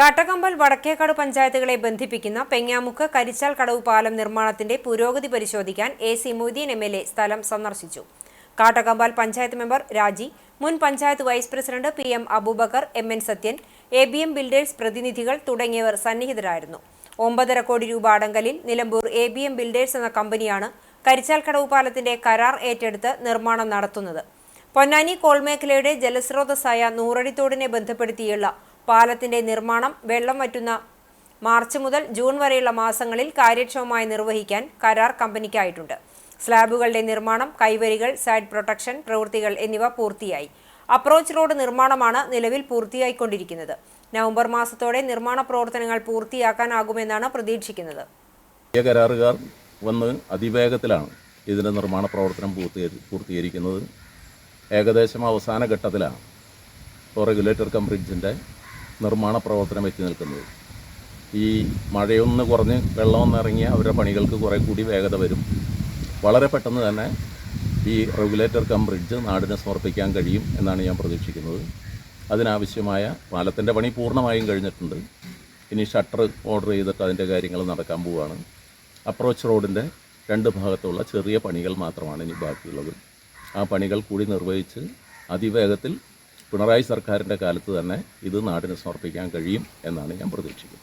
കാട്ടക്കമ്പൽ വടക്കേക്കാട് പഞ്ചായത്തുകളെ ബന്ധിപ്പിക്കുന്ന പെങ്ങാമുക്ക് കരിച്ചാൽ കടവ് പാലം നിർമ്മാണത്തിന്റെ പുരോഗതി പരിശോധിക്കാൻ A C Moideen M L A സ്ഥലം സന്ദർശിച്ചു. കാട്ടക്കമ്പാൽ പഞ്ചായത്ത് മെമ്പർ രാജി മുൻ panchayat vice president P M Aboobacker M N Sathyan A B M builders പ്രതിനിധികൾ തുടങ്ങിയവർ സന്നിഹിതരായിരുന്നു. ഒമ്പതര കോടി രൂപ അടങ്കലിൽ Nilambur A B M builders എന്ന കമ്പനിയാണ് കരിച്ചാൽ കടവ് പാലത്തിന്റെ കരാർ ഏറ്റെടുത്ത് നിർമ്മാണം നടത്തുന്നത്. പൊന്നാനി കോൾമേഖലയുടെ ജലസ്രോതസ്സായ നൂറടിത്തോടിനെ ബന്ധപ്പെടുത്തിയുള്ള പാലത്തിന്റെ നിർമ്മാണം വെള്ളം വറ്റുന്ന മാർച്ച് മുതൽ ജൂൺ വരെയുള്ള മാസങ്ങളിൽ കാര്യക്ഷമമായി നിർവഹിക്കാൻ കരാർ കമ്പനിക്കായിട്ടുണ്ട്. സ്ലാബുകളുടെ നിർമ്മാണം കൈവരികൾ സൈഡ് പ്രൊട്ടക്ഷൻ പ്രവൃത്തികൾ എന്നിവ പൂർത്തിയായി. അപ്രോച്ച് റോഡ് നിർമ്മാണമാണ് നിലവിൽ പൂർത്തിയായിക്കൊണ്ടിരിക്കുന്നത്. നവംബർ മാസത്തോടെ നിർമ്മാണ പ്രവർത്തനങ്ങൾ പൂർത്തിയാക്കാനാകുമെന്നാണ് പ്രതീക്ഷിക്കുന്നത്. കരാറുകാർ വന്ന് അതിവേഗത്തിലാണ് ഇതിന്റെ നിർമ്മാണ പ്രവർത്തനം പൂർത്തീകരി പൂർത്തീകരിക്കുന്നത്. ഏകദേശം അവസാന ഘട്ടത്തിലാണ്. ഇപ്പോൾ റെഗുലേറ്റർ കം ബ്രിഡ്ജിന്റെ നിർമ്മാണ പ്രവർത്തനം എത്തി നിൽക്കുന്നത്. ഈ മഴയൊന്ന് കുറഞ്ഞ് വെള്ളം ഇറങ്ങിയ അവരുടെ പണികൾക്ക് കുറേ കൂടി വേഗത വരും. വളരെ പെട്ടെന്ന് തന്നെ ഈ റെഗുലേറ്റർ കം ബ്രിഡ്ജ് നാടിനെ സമർപ്പിക്കാൻ കഴിയും എന്നാണ് ഞാൻ പ്രതീക്ഷിക്കുന്നത്. അതിനാവശ്യമായ പാലത്തിന്റെ പണി പൂർണമായും കഴിഞ്ഞിട്ടുണ്ട്. ഇനി ഷട്ടർ ഓർഡർ ചെയ്തിട്ട് അതിന്റെ കാര്യങ്ങൾ നടക്കാൻ പോവുകയാണ് അപ്രോച്ച് റോഡിന്റെ രണ്ട് ഭാഗത്തുള്ള ചെറിയ പണികൾ മാത്രമാണ് ഇനി ബാക്കിയുള്ളത്. ആ പണികൾ കൂടി നിർവഹിച്ച് അതിവേഗത്തിൽ പിണറായി സർക്കാരിന്റെ കാലത്ത് തന്നെ ഇത് നാടിന് സമർപ്പിക്കാൻ കഴിയും എന്നാണ് ഞാൻ പ്രതീക്ഷിക്കുന്നത്.